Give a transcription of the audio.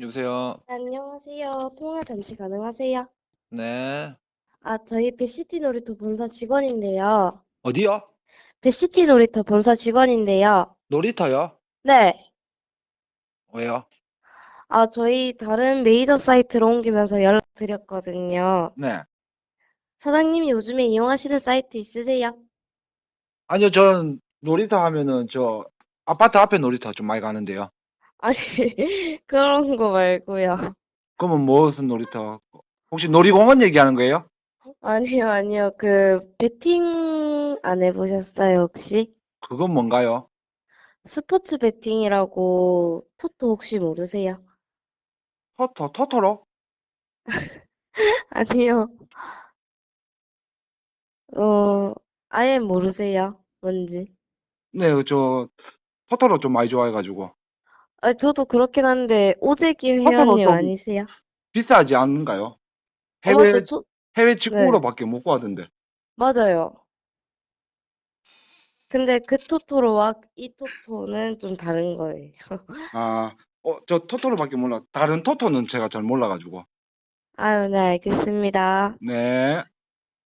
여보세요. 안녕하세요. 통화 잠시 가능하세요? 네. 아, 저희 배시티 놀이터 본사 직원인데요. 어디요? 배시티 놀이터 본사 직원인데요. 놀이터요? 네. 왜요? 아, 저희 다른 메이저 사이트로 옮기면서 연락드렸거든요. 네. 사장님이 요즘에 이용하시는 사이트 있으세요? 아니요, 전 놀이터 하면은 저 아파트 앞에 놀이터 좀 많이 가는데요. 아니, 그런 거 말고요. 그러면 무슨 놀이터? 혹시 놀이공원 얘기하는 거예요? 아니요, 아니요. 그, 베팅 안 해보셨어요, 혹시? 그건 뭔가요? 스포츠 베팅이라고 토토 혹시 모르세요? 토토, 토토로? 아니요. 어, 아예 모르세요. 뭔지. 네, 저 토토로 좀 많이 좋아해가지고 아, 저도 그렇긴 한데, 오재기 토토로 회원님 좀 아니세요? 비싸지 않은가요? 어, 해외 맞죠. 토, 해외 네, 직구로밖에 못 가던데. 맞아요. 근데 그 토토로와 이 토토는 좀 다른 거예요. 아, 어, 저 토토로밖에 몰라. 다른 토토는 제가 잘 몰라가지고. 아유, 네, 알겠습니다. 네.